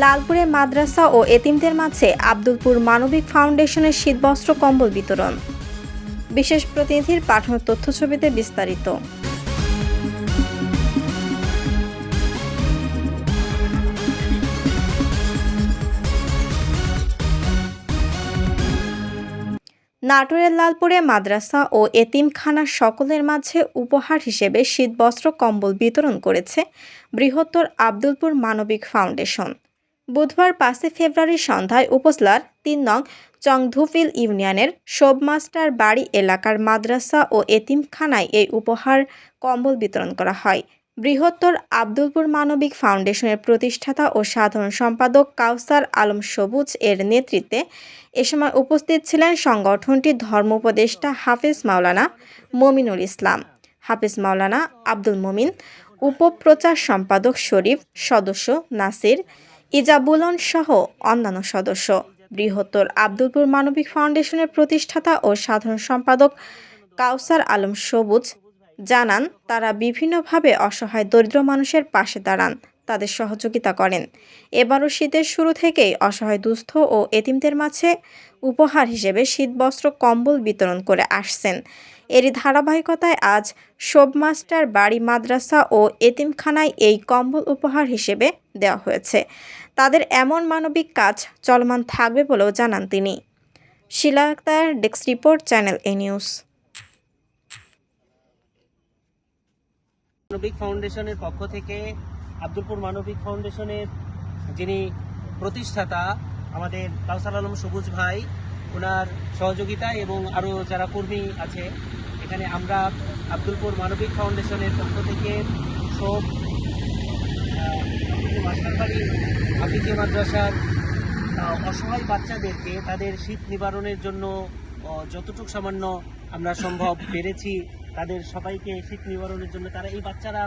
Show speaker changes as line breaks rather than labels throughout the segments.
লালপুরে মাদ্রাসা ও এতিমদের মাঝে আব্দুলপুর মানবিক ফাউন্ডেশনের শীতবস্ত্র কম্বল বিতরণ। বিশেষ প্রতিনিধির পাঠানো তথ্যছবিতে বিস্তারিত। নাটোরের লালপুরে মাদ্রাসা ও এতিমখানার সকলের মাঝে উপহার হিসেবে শীতবস্ত্র কম্বল বিতরণ করেছে বৃহত্তর আব্দুলপুর মানবিক ফাউন্ডেশন। বুধবার পাঁচই ফেব্রুয়ারি সন্ধ্যায় উপজেলার তিন নং চংধুফিল ইউনিয়নের শোভমাস্টার বাড়ি এলাকার মাদ্রাসা ও এতিমখানায় এই উপহার কম্বল বিতরণ করা হয়। বৃহত্তর আব্দুলপুর মানবিক ফাউন্ডেশনের প্রতিষ্ঠাতা ও সাধারণ সম্পাদক কাউসার আলম সবুজ এর নেতৃত্বে এ সময় উপস্থিত ছিলেন সংগঠনটির ধর্ম উপদেষ্টা হাফিজ মাওলানা মমিনুল ইসলাম, হাফিজ মাওলানা আব্দুল মমিন, উপপ্রচার সম্পাদক শরীফ, সদস্য নাসির ইজাবুলন সহ অন্যান্য সদস্য। বৃহত্তর আব্দুলপুর মানবিক ফাউন্ডেশনের প্রতিষ্ঠাতা ও সাধারণ সম্পাদক কাউসার আলম সবুজ জানান, তারা বিভিন্নভাবে অসহায় দরিদ্র মানুষের পাশে দাঁড়ান, তাদের সহযোগিতা করেন। এবারও শীতের শুরু থেকেই অসহায় দুস্থ ও এতিমদের মাঝে উপহার হিসেবে শীতবস্ত্র, কম্বল বিতরণ করে আসছেন। এরই ধারাবাহিকতায় আজ শোভমাস্টার বাড়ি মাদ্রাসা ও এতিমখানায় এই কম্বল উপহার হিসেবে দেওয়া হয়েছে। তাদের এমন মানবিক কাজ চলমান থাকবে বলেও জানান তিনি। Shila Akter desk report, channel A news.
মানবিক ফাউন্ডেশনের পক্ষ থেকে আব্দুলপুর মানবিক ফাউন্ডেশনের যিনি প্রতিষ্ঠাতা, আমাদের কাউসার আলম সবুজ ভাই ওনার সহযোগিতায় এবং আরও যারা কর্মী আছে এখানে আমরা আব্দুলপুর মানবিক ফাউন্ডেশনের পক্ষ থেকে সব মাস্টারবাড়ি আফিকে মাদ্রাসার অসহায় বাচ্চাদেরকে তাদের শীত নিবারণের জন্য যতটুকু সামান্য আমরা সম্ভব পেরেছি, তাদের সবাইকে শীত নিবারণের জন্য। তারা, এই বাচ্চারা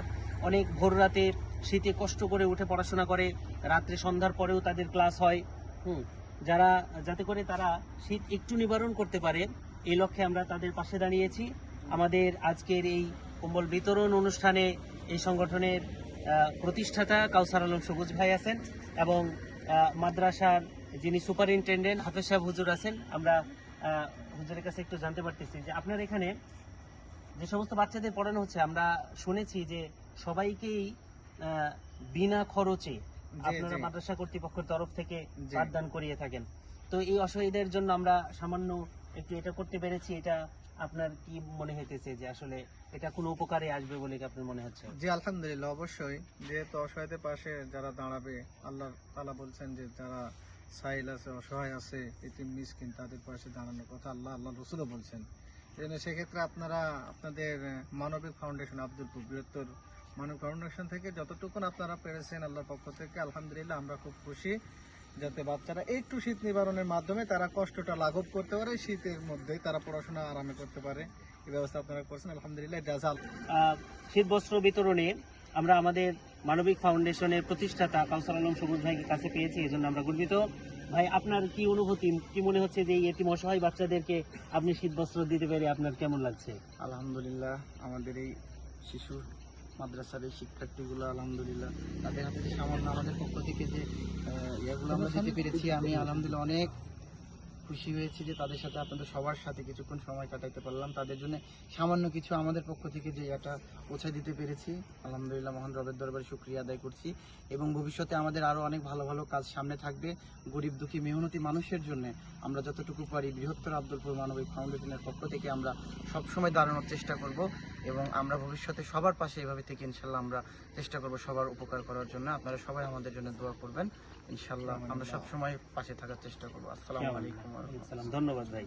অনেক ভোর রাতে শীতে কষ্ট করে উঠে পড়াশোনা করে, রাত্রে সন্ধ্যার পরেও তাদের ক্লাস হয়। হুম, যারা, যাতে করে তারা শীত একটু নিবারণ করতে পারে, এই লক্ষ্যে আমরা তাদের পাশে দাঁড়িয়েছি। আমাদের আজকের এই কম্বল বিতরণ অনুষ্ঠানে এই সংগঠনের প্রতিষ্ঠাতা কাউসার আলম সবুজ ভাই আছেন এবং মাদ্রাসার যিনি সুপারিনটেন্ডেন্ট হাফেজ সাহেব হুজুর আছেন আমরা হুজুরের কাছে একটু জানতে পারতেছি যে আপনার এখানে যে সমস্ত বাচ্চাদের পড়ানো হচ্ছে আমরা শুনেছি যে সবাইকেই বিনা খরচে আপনারা মাদ্রাসা কর্তৃপক্ষের তরফ থেকে। পাঠদান করিয়ে থাকেন তো এই অসহায়দের জন্য আমরা সামান্য একটু এটা করতে পেরেছি, এটা আপনার কি মনে হইতেছে যে আসলে এটা কোনো উপকারে আসবে বলে কি আপনার মনে হচ্ছে?
জি, আলহামদুলিল্লাহ, অবশ্যই। যেহেতু অসহায়দের পাশে যারা দাঁড়াবে আল্লাহ তালা বলছেন যে যারা সাইল আছে, অসহায় আছে এটিম মিসকিন, তাদের পাশে দাঁড়ানোর কথা আল্লাহ আল্লাহ রসুলও বলছেন। এই সেক্ষেত্রে আপনারা আপনাদের মানবিক ফাউন্ডেশন আব্দুলপুর বৃহত্তর মানবিক ফাউন্ডেশন থেকে যতটুকুন আপনারা পেরেছেন আল্লাহর পক্ষ থেকে, আলহামদুলিল্লাহ, আমরা খুব খুশি। যাতে বাচ্চারা একটু শীত নিবারণের মাধ্যমে তারা কষ্টটা লাঘব করতে পারে শীতের মধ্যেই তারা পড়াশোনা আরামে করতে পারে। এই ব্যবস্থা আপনারা করছেন আলহামদুলিল্লাহ জাজাল
শীত বস্ত্র বিতরণে আমরা আমাদের মানবিক ফাউন্ডেশনের প্রতিষ্ঠাতা কাউসার আলম সবুজ ভাইকে কাছে পেয়েছি এই জন্য আমরা গর্বিত। ভাই আপনার কি অনুভূতি কি মনে হচ্ছে যে এই এতিম অসহায় বাচ্চাদেরকে আপনি শীত বস্ত্র দিতে পেরে আপনার কেমন লাগছে?
আলহামদুলিল্লাহ আমাদের এই শিশু মাদ্রাসার এই শিক্ষার্থীগুলো আলহামদুলিল্লাহ তাদের হাতে যে সামান্য আমাদের পক্ষ থেকে যে ইয়েগুলো আমরা দিতে পেরেছি আমি আলহামদুলিল্লাহ অনেক খুশি হয়েছি যে তাদের সাথে আপনাদের সবার সাথে কিছুক্ষণ সময় কাটাতে পারলাম। তাদের জন্য সামান্য কিছু আমাদের পক্ষ থেকে যে এটা পৌঁছে দিতে পেরেছি। আলহামদুলিল্লাহ মহান রবের দরবারে শুক্রিয়া আদায় করছি। এবং ভবিষ্যতে আমাদের আরও অনেক ভালো ভালো কাজ সামনে থাকবে। গরিব দুঃখী মেহনতি মানুষের জন্য আমরা যতটুকু পারি বৃহত্তর আব্দুলপুর মানবিক ফাউন্ডেশনের পক্ষ থেকে আমরা সবসময় দাঁড়ানোর চেষ্টা করব এবং আমরা ভবিষ্যতে সবার পাশে এভাবে থেকে ইনশাল্লাহ আমরা চেষ্টা করব সবার উপকার করার জন্য। আপনারা সবাই আমাদের জন্য দোয়া করবেন। ইনশাল্লাহ আমরা সবসময় পাশে থাকার চেষ্টা করব। আসসালামু আলাইকুম।
ধন্যবাদ ভাই।